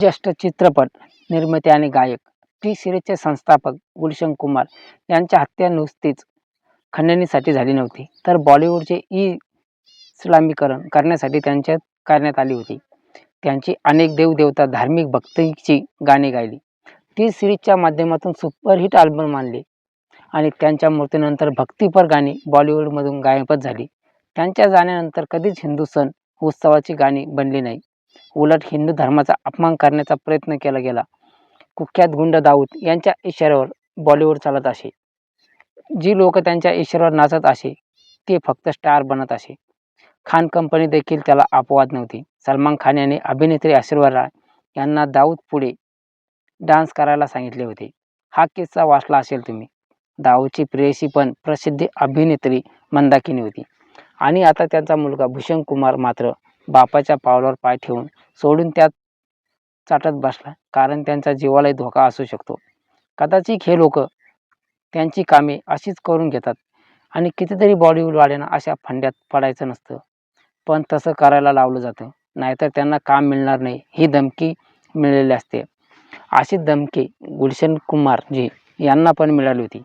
ज्येष्ठ चित्रपट निर्माते आणि गायक टी सिरीजचे संस्थापक गुलशन कुमार यांच्या हत्या नुसतीच खंडणीसाठी झाली नव्हती तर बॉलिवूडचे ई इस्लामीकरण करण्यासाठी त्यांच्यात करण्यात आली होती. त्यांची अनेक देवदेवता धार्मिक भक्तीची गाणी गायली. टी सिरीजच्या माध्यमातून सुपरहिट अल्बम मानले आणि त्यांच्या मृत्यूनंतर भक्तिपर गाणी बॉलिवूडमधून गायबच झाली. त्यांच्या जाण्यानंतर कधीच हिंदू सण उत्सवाची गाणी बनली नाही. उलट हिंदू धर्माचा अपमान करण्याचा प्रयत्न केला गेला. कुख्यात गुंड दाऊद यांच्या इशाऱ्यावर बॉलिवूड चालत असे. जी लोक त्यांच्या इशाऱ्यावर नाचत असे ते फक्त स्टार बनत असे. खान कंपनी देखील त्याला अपवाद नव्हती. सलमान खान यांनी अभिनेत्री ऐश्वर्या राय यांना दाऊद पुढे डान्स करायला सांगितले होते. हा किस्सा वाचला असेल तुम्ही. दाऊदची प्रेयसी पण प्रसिद्ध अभिनेत्री मंदाकिनी होती. आणि आता त्यांचा मुलगा भूषण कुमार मात्र बापाच्या पावलावर पाय ठेवून सोडून त्यात चाटत बसला. कारण त्यांचा जीवालाही धोका असू शकतो. कदाचित हे लोक त्यांची कामे अशीच करून घेतात आणि कितीतरी बॉलिवूडवाल्यांना अशा फंड्यात पडायचं नसतं. पण तसं करायला लावलं जातं. नाहीतर त्यांना काम मिळणार नाही ही धमकी मिळालेली असते. अशी धमकी गुलशन कुमारजी यांना पण मिळाली होती.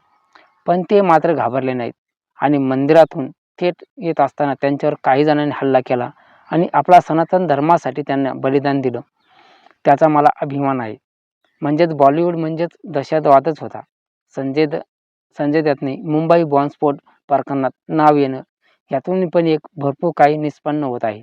पण ते मात्र घाबरले नाहीत आणि मंदिरातून थेट येत असताना त्यांच्यावर काही जणांनी हल्ला केला आणि आपला सनातन धर्मासाठी त्यांना बलिदान दिलं. त्याचा मला अभिमान आहे. म्हणजेच बॉलिवूड म्हणजेच दहशतवादच होता. संजय द संजय दत्तने मुंबई बॉम्बस्फोट प्रकरणात नाव येणं यातून पण एक भरपूर काही निष्पन्न होत आहे.